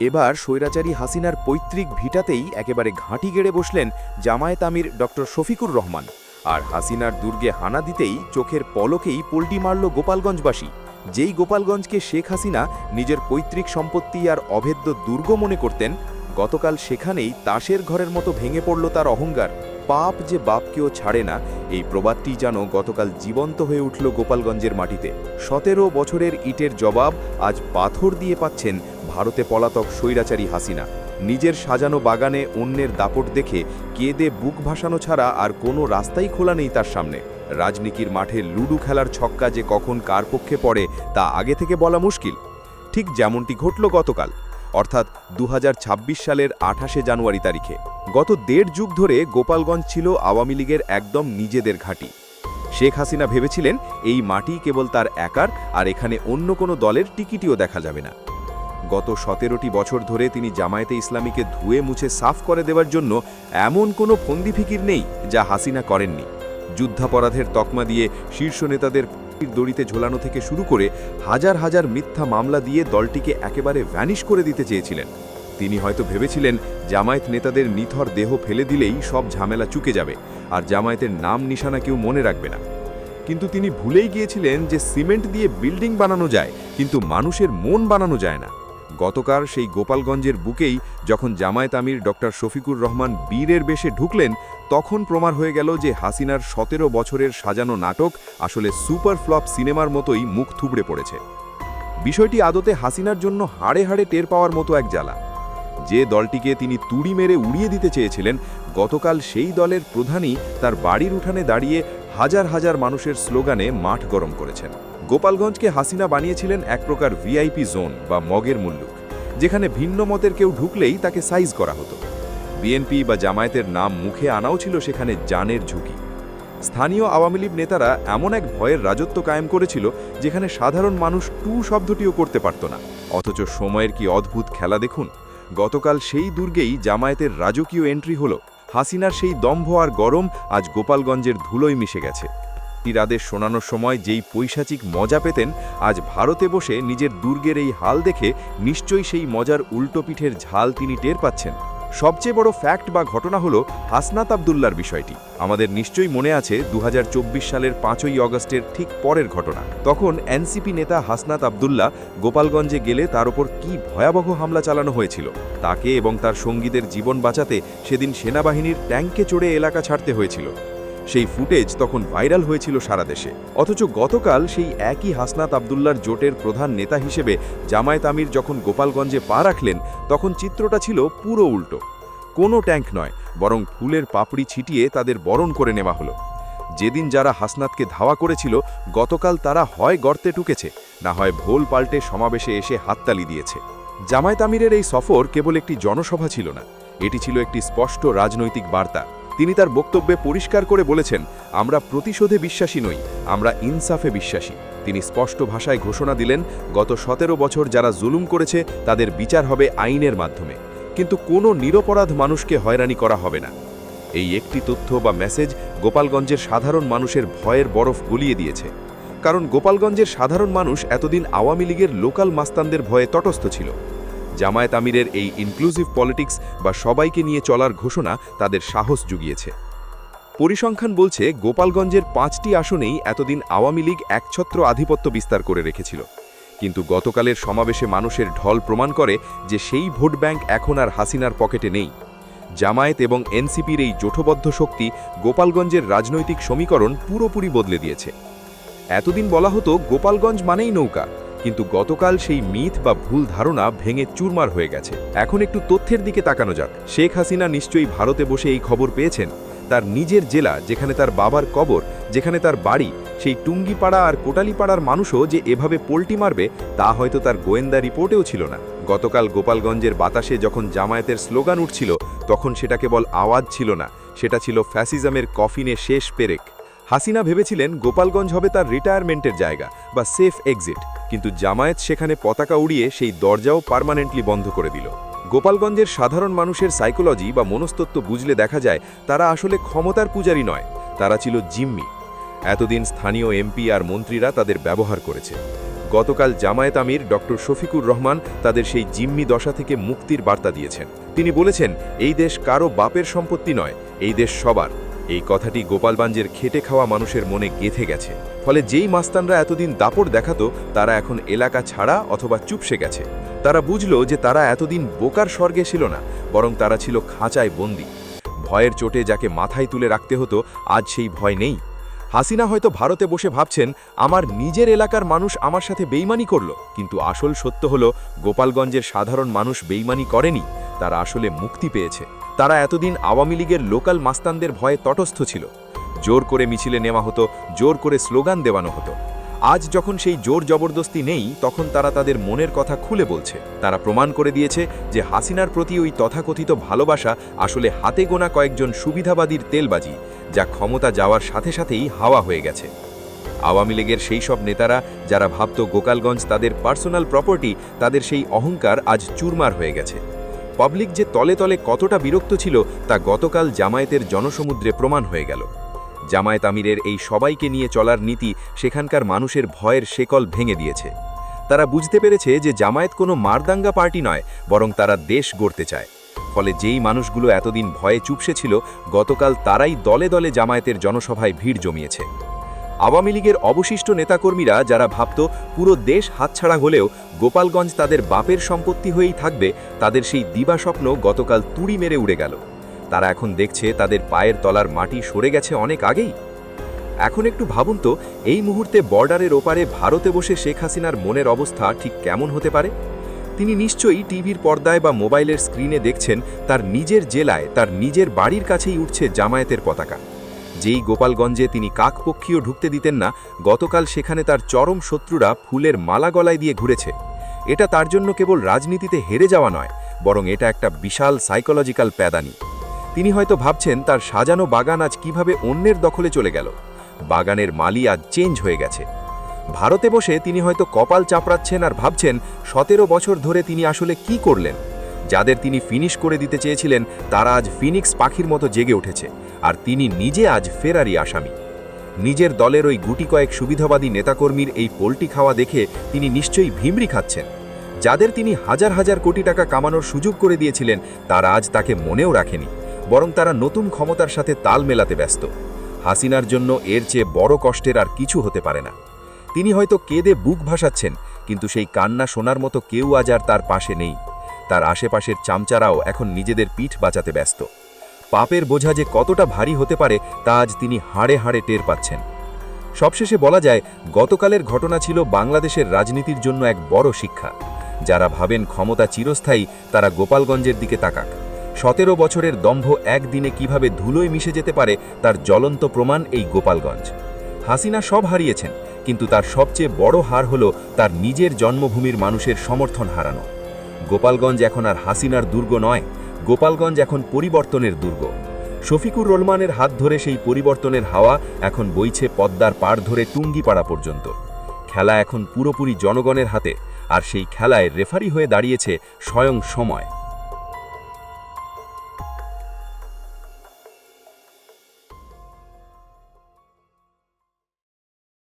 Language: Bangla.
এবার স্বৈরাচারী হাসিনার পৈতৃক ভিটাতেই একেবারে ঘাঁটি গেড়ে বসলেন জামায়াত আমির ডক্টর শফিকুর রহমান। আর হাসিনার দুর্গে হানা দিতেই চোখের পলকেই পোল্টি মারল গোপালগঞ্জবাসী। যেই গোপালগঞ্জকে শেখ হাসিনা নিজের পৈতৃক সম্পত্তি আর অভেদ্য দুর্গ মনে করতেন, গতকাল সেখানেই তাসের ঘরের মতো ভেঙে পড়ল তার অহংকার। পাপ যে বাপকেও ছাড়ে না, এই প্রবাদটি যেন গতকাল জীবন্ত হয়ে উঠল গোপালগঞ্জের মাটিতে। সতেরো বছরের ইটের জবাব আজ পাথর দিয়ে পাচ্ছেন ভারতে পলাতক স্বৈরাচারী হাসিনা। নিজের সাজানো বাগানে অন্যের দাপট দেখে কেঁদে বুক ভাসানো ছাড়া আর কোনো রাস্তাই খোলা নেই তার সামনে। রাজনীতির মাঠে লুডু খেলার ছক্কা যে কখন কার পক্ষে পড়ে, তা আগে থেকে বলা মুশকিল। ঠিক যেমনটি ঘটল গতকাল, অর্থাৎ দু হাজার ছাব্বিশ সালের আঠাশে জানুয়ারি তারিখে। গত দেড় যুগ ধরে গোপালগঞ্জ ছিল আওয়ামী লীগের একদম নিজেদের ঘাঁটি। শেখ হাসিনা ভেবেছিলেন, এই মাটি কেবল তার একার, আর এখানে অন্য কোনো দলের টিকিটিও দেখা যাবে না। গত সতেরোটি বছর ধরে তিনি জামায়াতে ইসলামীকে ধুয়ে মুছে সাফ করে দেওয়ার জন্য এমন কোনো ফন্দি ফিকির নেই যা হাসিনা করেননি। যুদ্ধাপরাধের তকমা দিয়ে শীর্ষ নেতাদের দড়িতে ঝোলানো থেকে শুরু করে হাজার হাজার মিথ্যা মামলা দিয়ে দলটিকে একেবারে ভ্যানিশ করে দিতে চেয়েছিলেন। তিনি হয়তো ভেবেছিলেন, জামায়াত নেতাদের নিথর দেহ ফেলে দিলেই সব ঝামেলা চুকে যাবে আর জামায়াতের নাম নিশানা কেউ মনে রাখবে না। কিন্তু তিনি ভুলেই গিয়েছিলেন যে সিমেন্ট দিয়ে বিল্ডিং বানানো যায়, কিন্তু মানুষের মন বানানো যায় না। গতকাল সেই গোপালগঞ্জের বুকেই যখন জামায়াত আমির ডক্টর শফিকুর রহমান বীরের বেশে ঢুকলেন, তখন প্রমাণ হয়ে গেল যে হাসিনার সতেরো বছরের সাজানো নাটক আসলে সুপার ফ্লপ সিনেমার মতোই মুখ থুবড়ে পড়েছে। বিষয়টি আদতে হাসিনার জন্য হাড়ে হাড়ে টের পাওয়ার মতো এক জ্বালা। যে দলটিকে তিনি তুড়ি মেরে উড়িয়ে দিতে চেয়েছিলেন, গতকাল সেই দলের প্রধানই তার বাড়ির উঠানে দাঁড়িয়ে হাজার হাজার মানুষের স্লোগানে মাঠ গরম করেছেন। গোপালগঞ্জকে হাসিনা বানিয়েছিলেন এক প্রকার ভিআইপি জোন বা মগের মুল্লুক, যেখানে ভিন্ন মতের কেউ ঢুকলেই তাকে সাইজ করা হতো। বিএনপি বা জামায়াতের নাম মুখে আনাও ছিল সেখানে জানের ঝুঁকি। স্থানীয় আওয়ামী লীগ নেতারা এমন এক ভয়ের রাজত্ব কায়েম করেছিল, যেখানে সাধারণ মানুষ টু শব্দটিও করতে পারত না। অথচ সময়ের কি অদ্ভুত খেলা দেখুন? গতকাল সেই দুর্গেই জামায়াতের রাজকীয় এন্ট্রি হলো। হাসিনার সেই দম্ভ আর গরম আজ গোপালগঞ্জের ধুলোয় মিশে গেছে। আদেশ শোনানোর সময় যেই পৈশাচিক মজা পেতেন, আজ ভারতে বসে নিজের দুর্গের এই হাল দেখে নিশ্চয়ই সেই মজার উল্টো পিঠের ঝাল তিনি টের পাচ্ছেন। সবচেয়ে বড় ফ্যাক্ট বা ঘটনা হলো হাসনাত আবদুল্লার বিষয়টি। আমাদের নিশ্চয়ই মনে আছে দু হাজার চব্বিশ সালের পাঁচই অগস্টের ঠিক পরের ঘটনা। তখন এনসিপি নেতা হাসনাত আবদুল্লা গোপালগঞ্জে গেলে তার ওপর কি ভয়াবহ হামলা চালানো হয়েছিল? তাকে এবং তার সঙ্গীদের জীবন বাঁচাতে সেদিন সেনাবাহিনীর ট্যাঙ্কে চড়ে এলাকা ছাড়তে হয়েছিল। সেই ফুটেজ তখন ভাইরাল হয়েছিল সারা দেশে। অথচ গতকাল সেই একই হাসনাত আবদুল্লার জোটের প্রধান নেতা হিসেবে জামায়াত আমির যখন গোপালগঞ্জে পা রাখলেন, তখন চিত্রটা ছিল পুরো উল্টো। কোনো ট্যাঙ্ক নয়, বরং ফুলের পাপড়ি ছিটিয়ে তাদের বরণ করে নেওয়া হলো। যেদিন যারা হাসনাতকে ধাওয়া করেছিল, গতকাল তারা হয় গর্তে টুকেছে না হয় ভোল পাল্টে সমাবেশে এসে হাততালি দিয়েছে। জামায়াত আমিরের এই সফর কেবল একটি জনসভা ছিল না, এটি ছিল একটি স্পষ্ট রাজনৈতিক বার্তা। তিনি তার বক্তব্যে পরিষ্কার করে বলেছেন, আমরা প্রতিশোধে বিশ্বাসী নই, আমরা ইনসাফে বিশ্বাসী। তিনি স্পষ্ট ভাষায় ঘোষণা দিলেন, গত সতেরো বছর যারা জুলুম করেছে, তাদের বিচার হবে আইনের মাধ্যমে। কিন্তু কোনো নিরপরাধ মানুষকে হয়রানি করা হবে না। এই একটি তথ্য বা মেসেজ গোপালগঞ্জের সাধারণ মানুষের ভয়ের বরফ গুলিয়ে দিয়েছে। কারণ গোপালগঞ্জের সাধারণ মানুষ এতদিন আওয়ামী লীগের লোকাল মাস্তানদের ভয়ে তটস্থ ছিল। জামায়াত আমিরের এই ইনক্লুসিভ পলিটিক্স বা সবাইকে নিয়ে চলার ঘোষণা তাদের সাহস জুগিয়েছে। পরিসংখ্যান বলছে, গোপালগঞ্জের পাঁচটি আসনেই এতদিন আওয়ামী লীগ একছত্র আধিপত্য বিস্তার করে রেখেছিল। কিন্তু গতকালের সমাবেশে মানুষের ঢল প্রমাণ করে যে সেই ভোট ব্যাংক এখন আর হাসিনার পকেটে নেই। জামায়াত এবং এনসিপির এই জোটবদ্ধ শক্তি গোপালগঞ্জের রাজনৈতিক সমীকরণ পুরোপুরি বদলে দিয়েছে। এতদিন বলা হতো, গোপালগঞ্জ মানেই নৌকা। কিন্তু গতকাল সেই মিথ বা ভুল ধারণা ভেঙে চুরমার হয়ে গেছে। এখন একটু তথ্যের দিকে তাকানো যাক। শেখ হাসিনা নিশ্চয়ই ভারতে বসে এই খবর পেয়েছেন। তার নিজের জেলা, যেখানে তার বাবার কবর, যেখানে তার বাড়ি, সেই টুঙ্গিপাড়া আর কোটালিপাড়ার মানুষও যে এভাবে পোল্টি মারবে, তা হয়তো তার গোয়েন্দা রিপোর্টেও ছিল না। গতকাল গোপালগঞ্জের বাতাসে যখন জামায়াতের স্লোগান উঠছিল, তখন সেটা কেবল আওয়াজ ছিল না, সেটা ছিল ফ্যাসিজমের কফিনে শেষ পেরেক। হাসিনা ভেবেছিলেন গোপালগঞ্জ হবে তার রিটায়ারমেন্টের জায়গা বা সেফ এক্সিট কিন্তু জামায়াত সেখানে পতাকা উড়িয়ে সেই দরজাও পার্মানেন্টলি বন্ধ করে দিল। গোপালগঞ্জের সাধারণ মানুষের সাইকোলজি বা মনস্তত্ত্ব বুঝলে দেখা যায়, তারা আসলে ক্ষমতার পূজারি নয়, তারা ছিল জিম্মি। এতদিন স্থানীয় এমপি আর মন্ত্রীরা তাদের ব্যবহার করেছে। গতকাল জামায়াত আমির ডক্টর শফিকুর রহমান তাদের সেই জিম্মি দশা থেকে মুক্তির বার্তা দিয়েছেন। তিনি বলেছেন, এই দেশ কারও বাপের সম্পত্তি নয়, এই দেশ সবার। এই কথাটি গোপালগঞ্জের খেটে খাওয়া মানুষের মনে গেথে গেছে। ফলে যেই মাস্তানরা এতদিন দাপট দেখাতো, তারা এখন এলাকা ছাড়া অথবা চুপসে গেছে। তারা বুঝলো যে তারা এতদিন বোকার স্বর্গে ছিল না, বরং তারা ছিল খাঁচায় বন্দী। ভয়ের চোটে যাকে মাথায় তুলে রাখতে হতো, আজ সেই ভয় নেই। হাসিনা হয়তো ভারতে বসে ভাবছেন, আমার নিজের এলাকার মানুষ আমার সাথে বেইমানি করল। কিন্তু আসল সত্য হল, গোপালগঞ্জের সাধারণ মানুষ বেইমানি করেনি, তারা আসলে মুক্তি পেয়েছে। তারা এতদিন আওয়ামী লীগের লোকাল মাস্তানদের ভয়ে তটস্থ ছিল। জোর করে মিছিলে নেওয়া হতো, জোর করে স্লোগান দেওয়ানো হতো। আজ যখন সেই জোর জবরদস্তি নেই, তখন তারা তাদের মনের কথা খুলে বলছে। তারা প্রমাণ করে দিয়েছে যে হাসিনার প্রতি ওই তথাকথিত ভালোবাসা আসলে হাতে গোনা কয়েকজন সুবিধাবাদীর তেলবাজি, যা ক্ষমতা যাওয়ার সাথে সাথেই হাওয়া হয়ে গেছে। আওয়ামী লীগের সেই সব নেতারা যারা ভাবত গোকালগঞ্জ তাদের পার্সোনাল প্রপার্টি, তাদের সেই অহংকার আজ চুরমার হয়ে গেছে। পাবলিক যে তলে তলে কতটা বিরক্ত ছিল তা গতকাল জামায়াতের জনসমুদ্রে প্রমাণ হয়ে গেল। জামায়াত আমিরের এই সবাইকে নিয়ে চলার নীতি সেখানকার মানুষের ভয়ের শেকল ভেঙে দিয়েছে। তারা বুঝতে পেরেছে যে জামায়াত কোনো মারদাঙ্গা পার্টি নয়, বরং তারা দেশ গড়তে চায়। ফলে যেই মানুষগুলো এতদিন ভয়ে চুপসে ছিল, গতকাল তারাই দলে দলে জামায়াতের জনসভায় ভিড় জমিয়েছে। আওয়ামী লীগের অবশিষ্ট নেতাকর্মীরা যারা ভাবত পুরো দেশ হাতছাড়া হলেও গোপালগঞ্জ তাদের বাপের সম্পত্তি হয়েই থাকবে, তাদের সেই দিবাস্বপ্ন গতকাল তুড়ি মেরে উড়ে গেল। তারা এখন দেখছে তাদের পায়ের তলার মাটি সরে গেছে অনেক আগেই। এখন একটু ভাবুন তো, এই মুহূর্তে বর্ডারের ওপারে ভারতে বসে শেখ হাসিনার মনের অবস্থা ঠিক কেমন হতে পারে? তিনি নিশ্চয়ই টিভির পর্দায় বা মোবাইলের স্ক্রিনে দেখছেন, তার নিজের জেলায়, তার নিজের বাড়ির কাছেই উঠছে জামায়াতের পতাকা। যেই গোপালগঞ্জে তিনি কাকপক্ষীয় ঢুকতে দিতেন না, গতকাল সেখানে তার চরম শত্রুরা ফুলের মালা গলায় দিয়ে ঘুরেছে। এটা তার জন্য কেবল রাজনীতিতে হেরে যাওয়া নয়, বরং এটা একটা বিশাল সাইকোলজিক্যাল প্যাদানি। তিনি হয়তো ভাবছেন তার সাজানো বাগান আজ কীভাবে অন্যের দখলে চলে গেল। বাগানের মালি আজ চেঞ্জ হয়ে গেছে। ভারতে বসে তিনি হয়তো কপাল চাপড়াচ্ছেন আর ভাবছেন সতেরো বছর ধরে তিনি আসলে কি করলেন। যাদের তিনি ফিনিশ করে দিতে চেয়েছিলেন, তারা আজ ফিনিক্স পাখির মতো জেগে উঠেছে। আর তিনি নিজে আজ ফেরারি আসামি। নিজের দলের ওই গুটি কয়েক সুবিধাবাদী নেতাকর্মীর এই পোলটি খাওয়া দেখে তিনি নিশ্চয়ই ভিমরি খাচ্ছেন। যাদের তিনি হাজার হাজার কোটি টাকা কামানোর সুযোগ করে দিয়েছিলেন, তারা আজ তাকে মনেও রাখেনি, বরং তারা নতুন ক্ষমতার সাথে তাল মেলাতে ব্যস্ত। হাসিনার জন্য এর চেয়ে বড় কষ্টের আর কিছু হতে পারে না। তিনি হয়তো কেঁদে বুক ভাসাচ্ছেন, কিন্তু সেই কান্না শোনার মতো কেউ আজ আর তার পাশে নেই। তার আশেপাশের চামচারাও এখন নিজেদের পিঠ বাঁচাতে ব্যস্ত। পাপের বোঝা যে কতটা ভারী হতে পারে তা আজ তিনি হাড়ে হাড়ে টের পাচ্ছেন। সবশেষে বলা যায়, গতকালের ঘটনা ছিল বাংলাদেশের রাজনীতির জন্য এক বড় শিক্ষা। যারা ভাবেন ক্ষমতা চিরস্থায়ী, তারা গোপালগঞ্জের দিকে তাকাক। সতেরো বছরের দম্ভ একদিনে কীভাবে ধুলোয় মিশে যেতে পারে, তার জ্বলন্ত প্রমাণ এই গোপালগঞ্জ। হাসিনা সব হারিয়েছেন, কিন্তু তার সবচেয়ে বড় হার হল তার নিজের জন্মভূমির মানুষের সমর্থন হারানো। গোপালগঞ্জ এখন আর হাসিনার দুর্গ নয় গোপালগঞ্জ এখন পরিবর্তনের দুর্গ। শফিকুর রহমানের হাত ধরে সেই পরিবর্তনের হাওয়া এখন বইছে পদ্মার পাড় ধরে টুঙ্গিপাড়া পর্যন্ত। খেলা এখন পুরোপুরি জনগণের হাতে, আর সেই খেলায় রেফারি হয়ে দাঁড়িয়েছে স্বয়ং সময়।